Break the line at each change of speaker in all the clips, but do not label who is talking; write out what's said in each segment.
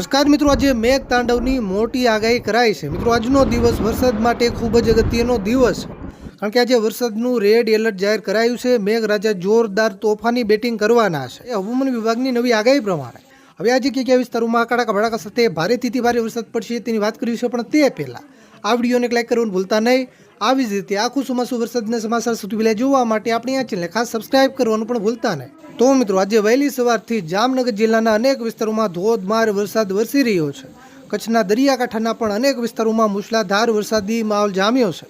નમસ્કાર મિત્રો, આજે મેઘ તાંડવની મોટી આગાહી કરાઈ છે. મિત્રો, આજનો દિવસ વરસાદ માટે ખૂબ જ અગત્યનો દિવસ કારણ કે આજે વરસાદનું રેડ એલર્ટ જાહેર કરાયું છે. મેઘરાજા જોરદાર તોફાની બેટિંગ કરવાના છે. એ હવામાન વિભાગની નવી આગાહી પ્રમાણે. હવે આજે ક્યાં કયા વિસ્તારોમાં કડાકા ભડાકા સાથે ભારેથી ભારે વરસાદ પડશે તેની વાત કરી છે પણ તે પહેલાં. આ વિડીયોને લાઈક કરવાનું ભૂલતા નહીં. આવી જ રીતે આખું ચોમાસું વરસાદના સમાચાર સુધી પહેલાં જોવા માટે આપણી આ ચેનલને ખાસ સબસ્ક્રાઇબ કરવાનું પણ ભૂલતા નહીં. તો મિત્રો, આજે વહેલી સવારથી જામનગર જિલ્લાના અનેક વિસ્તારોમાં ધોધમાર વરસાદ વરસી રહ્યો છે. કચ્છના દરિયાકાંઠાના પણ અનેક વિસ્તારોમાં મુશળાધાર વરસાદી માહોલ જામ્યો છે.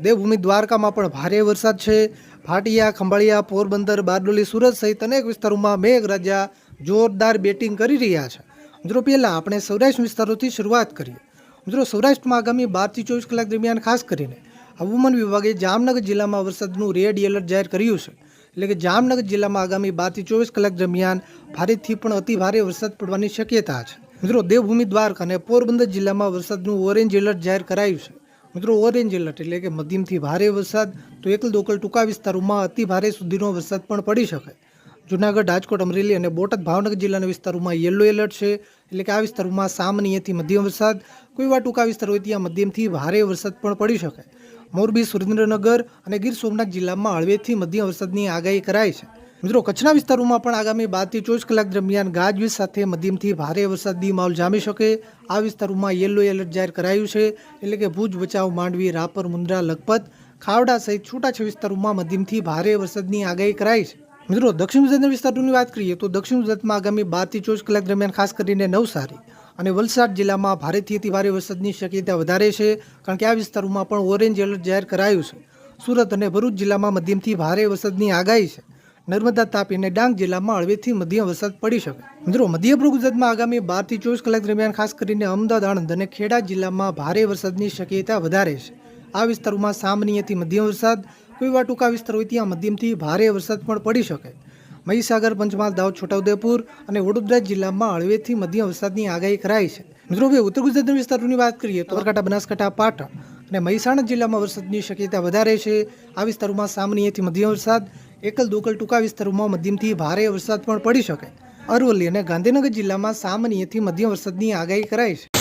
દેવભૂમિ દ્વારકામાં પણ ભારે વરસાદ છે. ભાટિયા, ખંભાળિયા, પોરબંદર, બારડોલી, સુરત સહિત અનેક વિસ્તારોમાં મેઘરાજા જોરદાર બેટિંગ કરી રહ્યા છે. મિત્રો, પહેલાં આપણે સૌરાષ્ટ્ર વિસ્તારોથી શરૂઆત કરીએ. મિત્રો સૌરાષ્ટ્રમાં આગામી બારથી ચોવીસ કલાક દરમિયાન ખાસ કરીને હવામાન વિભાગે જામનગર જિલ્લામાં વરસાદનું રેડ એલર્ટ જાહેર કર્યું છે. એટલે કે જામનગર જિલ્લામાં આગામી બારથી ચોવીસ કલાક દરમિયાન ભારેથી પણ અતિ ભારે વરસાદ પડવાની શક્યતા છે. મિત્રો દેવભૂમિ દ્વારકા અને પોરબંદર જિલ્લામાં વરસાદનું ઓરેન્જ એલર્ટ જાહેર કરાયું છે. મિત્રો ઓરેન્જ એલર્ટ એટલે કે મધ્યમથી ભારે વરસાદ તો એકલ દોકલ ટૂંકા વિસ્તારોમાં અતિ ભારે સુધીનો વરસાદ પણ પડી શકે. જુનાગઢ, રાજકોટ, અમરેલી અને બોટાદ. ભાવનગર જિલ્લાના વિસ્તારોમાં યલો એલર્ટ છે. એટલે કે આ વિસ્તારોમાં સામાન્યથી મધ્યમ વરસાદ. કોઈ વાર ટૂંકા વિસ્તાર હોય ત્યાં મધ્યમથી ભારે વરસાદ પણ પડી શકે. મોરબી, સુરેન્દ્રનગર અને ગીર સોમનાથ જિલ્લામાં હળવેથી મધ્યમ વરસાદની આગાહી કરાઈ છે. મિત્રો, કચ્છના વિસ્તારોમાં પણ આગામી બારથી ચોવીસ કલાક દરમિયાન ગાજવીજ સાથે મધ્યમથી ભારે વરસાદની માહોલ જામી શકે. આ વિસ્તારોમાં યલો એલર્ટ જાહેર કરાયું છે. એટલે કે ભુજ, ભચાઉ, માંડવી, રાપર, મુન્દ્રા, લખપત, ખાવડા સહિત છૂટાછવાયા વિસ્તારોમાં મધ્યમથી ભારે વરસાદની આગાહી કરાઈ છે. મિત્રો, દક્ષિણ ગુજરાતના વિસ્તારોની વાત કરીએ તો દક્ષિણ ગુજરાતમાં આગામી બારથી ચોવીસ કલાક દરમિયાન ખાસ કરીને નવસારી અને વલસાડ જિલ્લામાં ભારેથી અતિ ભારે વરસાદની શક્યતા વધારે છે, કારણ કે આ વિસ્તારોમાં પણ ઓરેન્જ એલર્ટ જાહેર કરાયું છે. સુરત અને ભરૂચ જિલ્લામાં મધ્યમથી ભારે વરસાદની આગાહી છે. નર્મદા, તાપી અને ડાંગ જિલ્લામાં હળવેથી મધ્યમ વરસાદ પડી શકે મિત્રો, મધ્ય પૂર્વ ગુજરાતમાં આગામી બારથી ચોવીસ કલાક દરમિયાન ખાસ કરીને અમદાવાદ, આણંદ અને ખેડા જિલ્લામાં ભારે વરસાદની શક્યતા વધારે છે. આ વિસ્તારોમાં સામાન્યથી મધ્યમ વરસાદ કોઈ વાર ટૂંકા વિસ્તાર હોય ત્યાં મધ્યમથી ભારે વરસાદ પણ પડી શકે. મહીસાગર, પંચમહાલ, દાહોદ, છોટાઉદેપુર અને વડોદરા જિલ્લામાં હળવેથી મધ્યમ વરસાદની આગાહી કરાઈ છે. મિત્રો, હવે ઉત્તર ગુજરાતના વિસ્તારોની વાત કરીએ તો સાબરકાંઠા બનાસકાંઠા, પાટણ અને મહેસાણા જિલ્લામાં વરસાદની શક્યતા વધારે છે. આ વિસ્તારોમાં સામાન્યથી મધ્યમ વરસાદ, એકલ દોકલ ટૂંકા વિસ્તારોમાં મધ્યમથી ભારે વરસાદ પણ પડી શકે. અરવલ્લી અને ગાંધીનગર જિલ્લામાં સામાન્યથી મધ્યમ વરસાદની આગાહી કરાઈ છે.